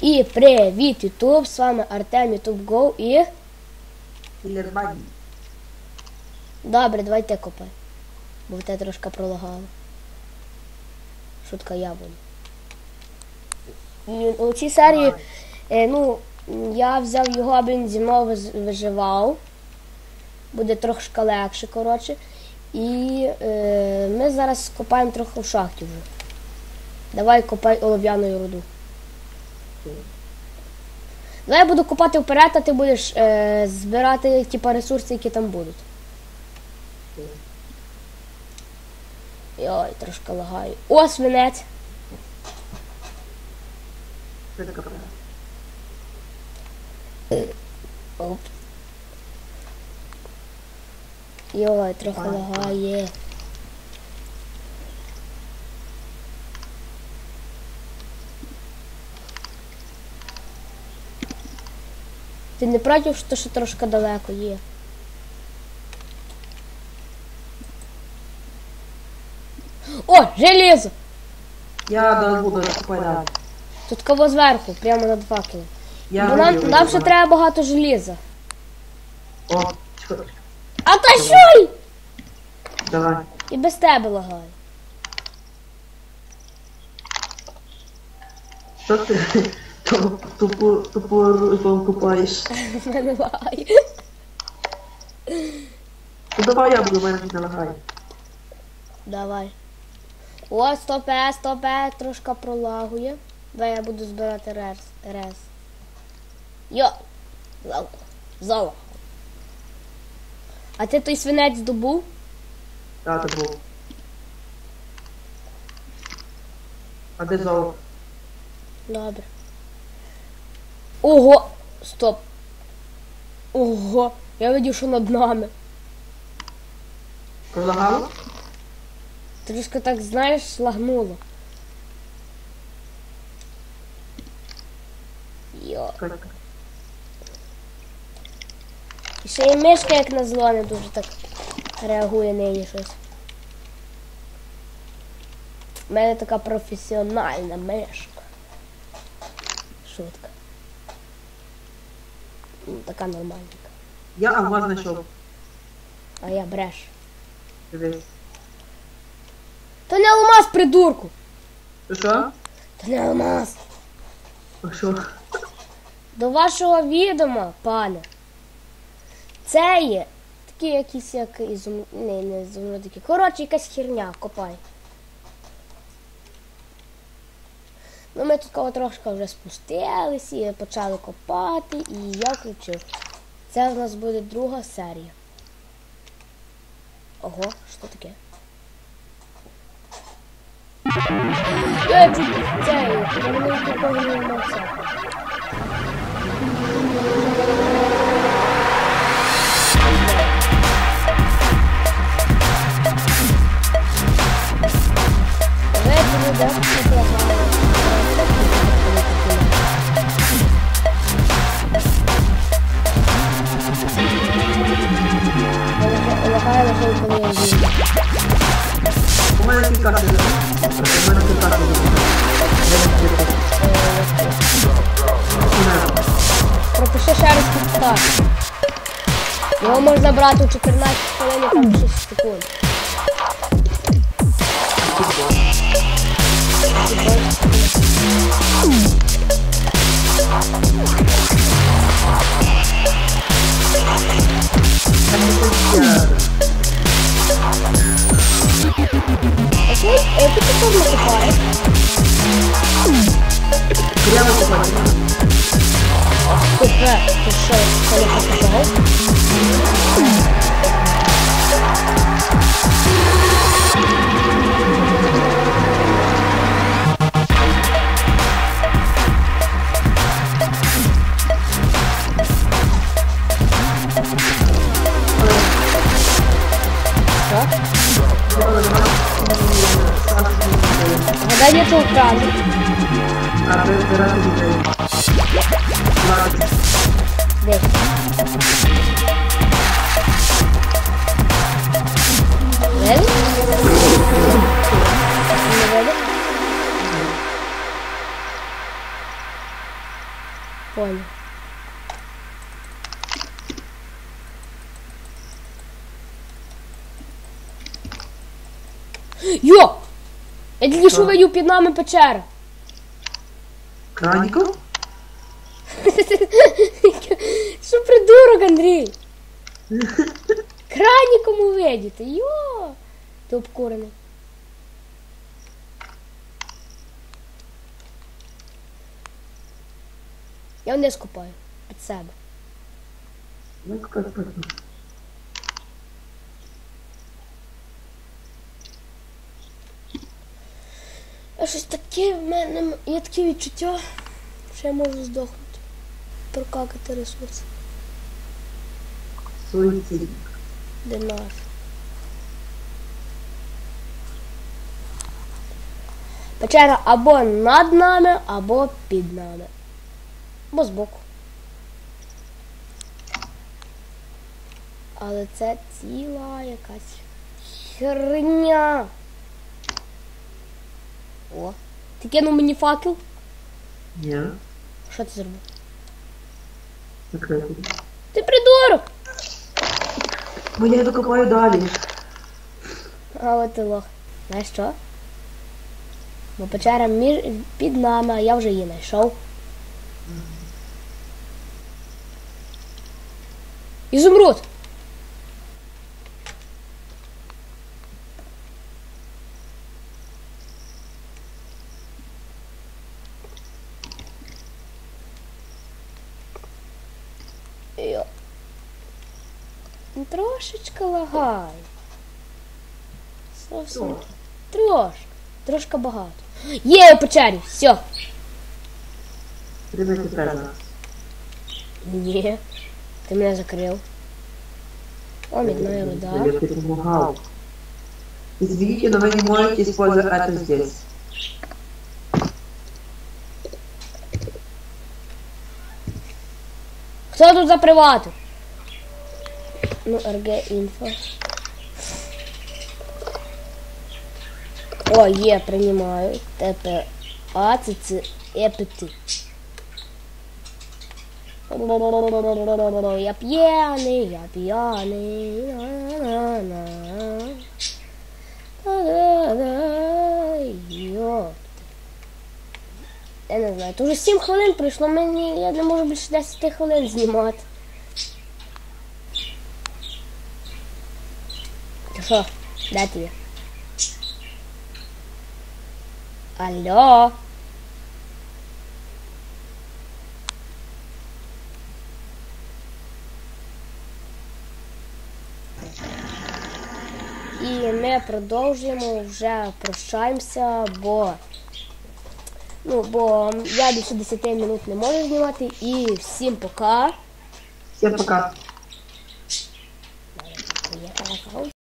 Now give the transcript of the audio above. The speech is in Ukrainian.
І привіт, Ютуб! З вами Артем Ютуб Go і. Кілер Добре, давай ти копай. Бо тебе трошки пролагало. Шутка я буду. У цій серії, е, ну, я взяв його, аби він зі мною виживав. Буде трошки легше, коротше. І е, ми зараз копаємо трохи в шахті вже. Давай копай олов'яною руду. Давай я буду копати вперед, а ти будеш е, збирати типа, ресурси, які там будуть. Йой, трошки лагаю. О, свинець. Швидко. Оп. Йой, трохи лагає. Ти не проти, що, що трошки далеко є. О, железо! Я зараз буду купай. Тут кого зверху, прямо над факелом. Я Бо нам, нам ще треба багато желіза. О, чекай. А та що? Давай. І без тебе лагає. Що ти тупо тупо тупо купаєш? Мене лагає. Ну давай я буду, мене не лагає. Давай. О, стопе, стопе, трошки пролагує. Давай я буду збирати рес. рес. Йо! Зало. Зало. А ти той свинець добув? Так, це був. А де золото? Добре. Ого! Стоп. Ого! Я видів, що над нами. Пролагало? Трошки так, знаєш, лагнуло. Йо. І ще і мишка, як на зло, не дуже так реагує нині щось. У мене така професіональна мишка. Шутка. Ну, Така нормальненька. Я алмаз знайшов. А я бреш. Дивись. То не алмаз, придурку! Що що? То не алмаз. А що? До вашого відома, пане. Це є такі якісь як ізум... Не, не ізумрудики. Коротше, якась херня, копай. Ну, ми тут кого трошки вже спустились і почали копати, і я включив. Це в нас буде друга серія. Ого, що таке? Я чуть це, я не такого не мав Вечір іде Лагає Кілька карти. У мене кілька карти. Пропиши ще раз підстав. Його можна брати у 14 хвилин там 6 секунд. Окей, е, ти тут накопаєш. Прямо купати. Тепер, Гадай, я це вкраду. А вибирати людей. Я тільки що видів під нами печера. Краников? Що придурок, Андрій? Кранікому видіти. Йо! Ти обкурений. Я вниз купаю під себе. Ну, как потом. Щось таке в мене є таке відчуття, що я можу здохнути. Прокакати ресурси. Суицид. Де наш. Печера або над нами, або під нами. Або збоку. Але це ціла якась херня. О, ти кинув мені факел? Не. Що ти зробив? Закрытый. Ти придурок! Ну, я докопаю далі. А от ти лох. Знаєш що? Бо печера між... під нами, а я вже її знайшов. Ізумруд! Йо. Ну, Трошечки лагай. Зовсім Що? Трошки. Трошки багато. Є в печері, все. Ні. Ти мене закрив. О, мідна руда. Я тебе помогал. Извините, но вы не можете использовать это здесь. Хто тут за привату? Ну, РГ інфо. О, є, приймаю. ТП. А, це це епити. Я п'яний, я п'яний. Я не знаю, то вже 7 хвилин пройшло, мені я не можу більше 10 хвилин знімати. Що? Де ти? Алло? І ми продовжуємо, вже прощаємося, бо Ну, бо я більше 10 минут не можу знімати. І всім пока. Всем пока.